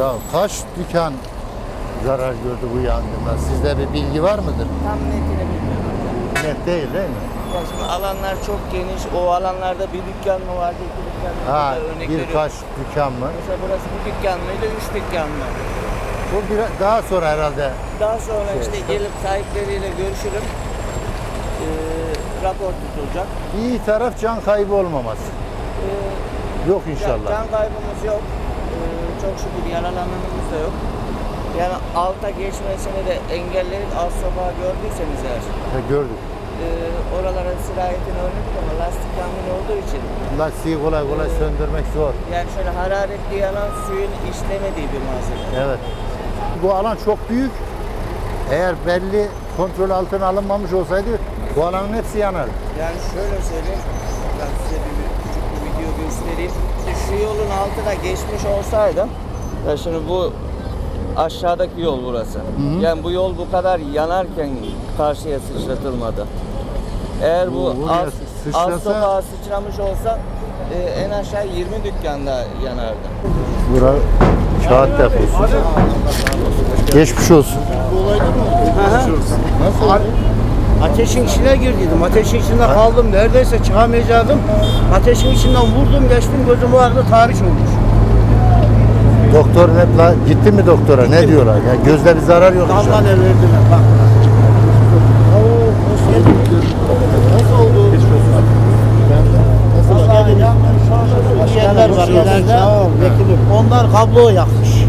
Ya kaç dükkan zarar gördü bu yangından? Sizde bir bilgi var mıdır? Tam netini bilmiyorum. Net değil değil mi? Ya şimdi alanlar çok geniş. O alanlarda bir dükkan mı vardı, iki dükkan mı? Ha, Burada örnek veriyorum. birkaç dükkan mı? Mesela burası bir dükkan mıydı, üç dükkan mı? Bu biraz daha sonra herhalde Daha sonra Şey, işte işte. gelip sahipleriyle görüşülüp eee rapor tutulacak. iyi taraf can kaybı olmaması. Eee, Yok inşallah. can kaybımız yok. Çok şükür yaralananımız da yok. Yani alta geçmesini de engelledik. Alt sokağı gördüyseniz eğer. Ha, gördük. eee oralara sirayetini önledik ama lastik yangın olduğu için Lastiği kolay kolay söndürmek zor. yani şöyle hararetli yanan suyun işlemediği bir malzeme. Evet. Bu alan çok büyük. Eğer belli kontrol altına alınmamış olsaydı bu alanın hepsi yanardı. Yani şöyle söyleyeyim, göstereyim. Şu yolun altına geçmiş olsaydım, ya şimdi bu aşağıdaki yol burası. Yani bu yol bu kadar yanarken karşıya sıçratılmadı. Eğer bu Oo, sıçrasa- alt sokağa sıçramış olsa e, en aşağı 20 dükkanda yanardı. Bura kağıt deposu. Geçmiş olsun. Nasıl? Ateşin içine girdiydim. Ateşin içinde kaldım. Neredeyse çıkamayacaktım. Ateşin içinden vurdum geçtim gözüm vardı tarih olmuş. Doktor ne la, gitti mi doktora? Ne diyorlar? Ya gözde bir zarar yok Damla inşallah. ne verdiler bak. Oo, hoş geldin. Nasıl oldu? Nasıl Suriyeliler var ileride. Onlar kablo yakmış.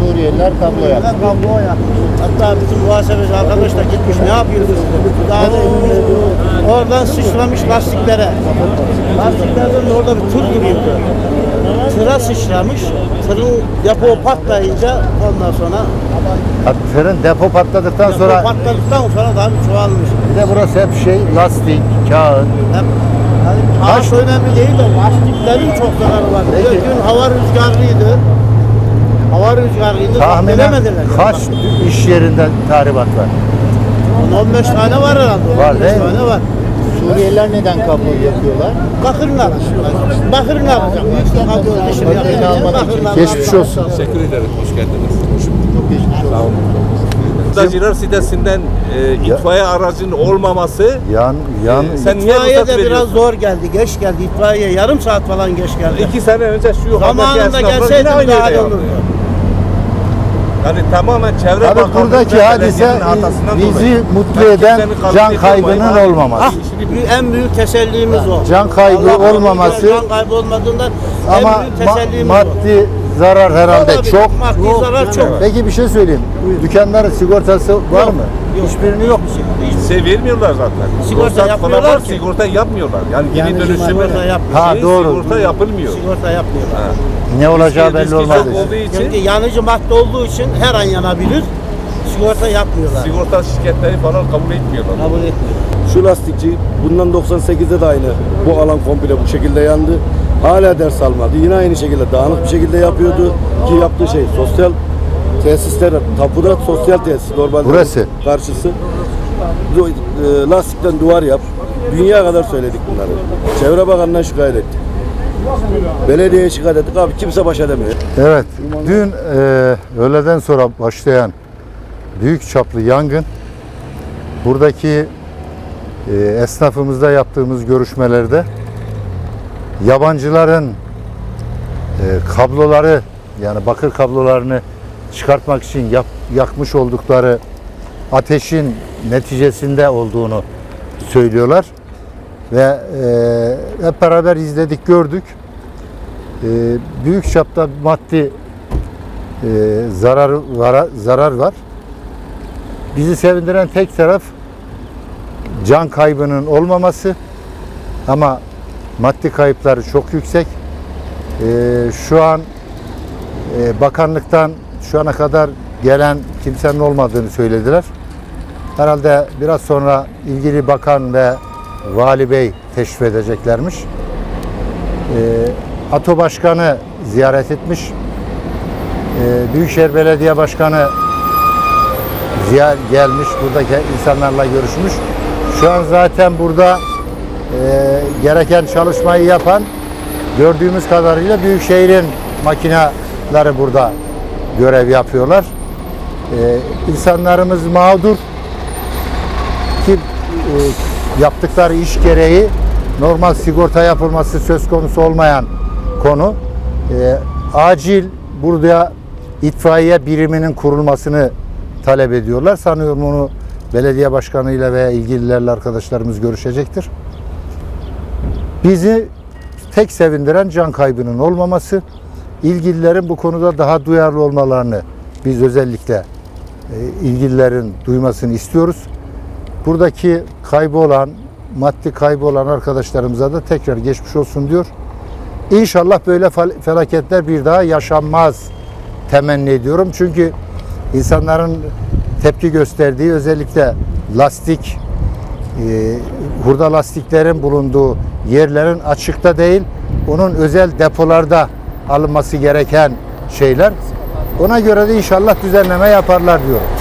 Suriyeliler tablo Suriyeliler kablo yakmış. Hatta bizim muhasebeci arkadaş da gitmiş ne yapıyorsunuz? Daha da oradan sıçramış lastiklere. Lastiklerden orada bir tır duruyordu. Tıra sıçramış. Tırın depo patlayınca ondan sonra Ha, Tırın depo patladıktan depo sonra patladıktan sonra tabii çoğalmış. bir de burası hep şey lastik, kağıt. Hep, yani ağaç önemli değil de lastiklerin çok zararı var. Peki. Bir gün hava rüzgarlıydı. Hava rüzgarlıydı. Tahminen kaç iş yerinde tahribat var? 15 tane var herhalde. Var 15 değil mi? tane var. Suriyeliler neden kablo yapıyorlar? Bakırın arasında. Bakırın arasında. Yüksek kablo dışarı yapıyor. Bakırın Geçmiş olsun. Teşekkür ederim. Hoş geldiniz. Çok geçmiş olsun. Sağ olun. Dacılar sitesinden e, itfaiye aracının olmaması Yan, yan, sen niye İtfaiye ruhsat de biraz veriyorsun? zor geldi. Geç geldi. İtfaiye yarım saat falan geç geldi. İki sene önce şu yukarıdaki Zamanında esnaflar yine gelseydi aynı daha yerde iyi yaptı. olurdu. Yani tamamen çevre Tabii bakanlığı buradaki ve hadise belediyenin hatasından bizi dolayı. mutlu Ben eden kimsenin can kaybının Hayır. olmaması. Ah, en büyük tesellimiz o. Can kaybı Allah olmaması Can kaybı olmadığından Ama en büyük ma- tesellimiz o. maddi zarar herhalde Tabii, çok. Maddi zarar çok. Peki bir şey söyleyeyim. Dükkanların sigortası var mı? Hiçbirini yok. Şey vermiyorlar zaten. Sigorta Ruhsat falan yapmıyorlar var, ki. Sigorta yapmıyorlar. Yani geri Yani dönüşümü sigorta yapmıyor. Ha, şey, doğru. Sigorta yapılmıyor. Sigorta yapmıyorlar. Ha. Ne olacağı Riski- belli riski olmaz. çok olduğu için Çünkü yanıcı madde olduğu için her an yanabilir. Sigorta yapmıyorlar. sigorta şirketleri falan kabul etmiyorlar. Kabul etmiyor. Şu lastikçi bundan 98'de de aynı bu alan komple bu şekilde yandı. Hala ders almadı. Yine aynı şekilde dağınık bir şekilde yapıyordu. Ki yaptığı şey sosyal tesisler, tapuda sosyal tesis normalde. Burası. Karşısı. Du- e, Lastikten duvar yap. Dünya kadar söyledik bunları. Çevre Bakanı'na şikayet ettik. Belediyeye şikayet ettik. Abi kimse baş edemiyor. Evet. Dün e, öğleden sonra başlayan büyük çaplı yangın buradaki e, esnafımızda yaptığımız görüşmelerde yabancıların e, kabloları yani bakır kablolarını çıkartmak için yap- yakmış oldukları ateşin neticesinde olduğunu söylüyorlar ve e, hep beraber izledik gördük. E, büyük çapta maddi e, zarar var, zarar var. Bizi sevindiren tek taraf can kaybının olmaması ama maddi kayıpları çok yüksek. E, şu an e, bakanlıktan şu ana kadar gelen kimsenin olmadığını söylediler. Herhalde biraz sonra ilgili bakan ve vali bey teşrif edeceklermiş. E, ATO Başkanı ziyaret etmiş. E, Büyükşehir Belediye Başkanı ziyaret gelmiş. Buradaki insanlarla görüşmüş. Şu an zaten burada e, gereken çalışmayı yapan gördüğümüz kadarıyla Büyükşehir'in makineleri burada görev yapıyorlar. Ee, insanlarımız mağdur ki e, yaptıkları iş gereği normal sigorta yapılması söz konusu olmayan konu. Ee, acil burada itfaiye biriminin kurulmasını talep ediyorlar. Sanıyorum onu belediye başkanıyla ve ilgililerle arkadaşlarımız görüşecektir. Bizi tek sevindiren can kaybının olmaması, ilgililerin bu konuda daha duyarlı olmalarını biz özellikle e, ilgililerin duymasını istiyoruz. Buradaki kaybolan, maddi kaybolan arkadaşlarımıza da tekrar geçmiş olsun diyor. İnşallah böyle fel- felaketler bir daha yaşanmaz temenni ediyorum. Çünkü insanların tepki gösterdiği özellikle lastik, hurda lastiklerin bulunduğu yerlerin açıkta değil, onun özel depolarda alınması gereken şeyler. Ona göre de inşallah düzenleme yaparlar diyorum.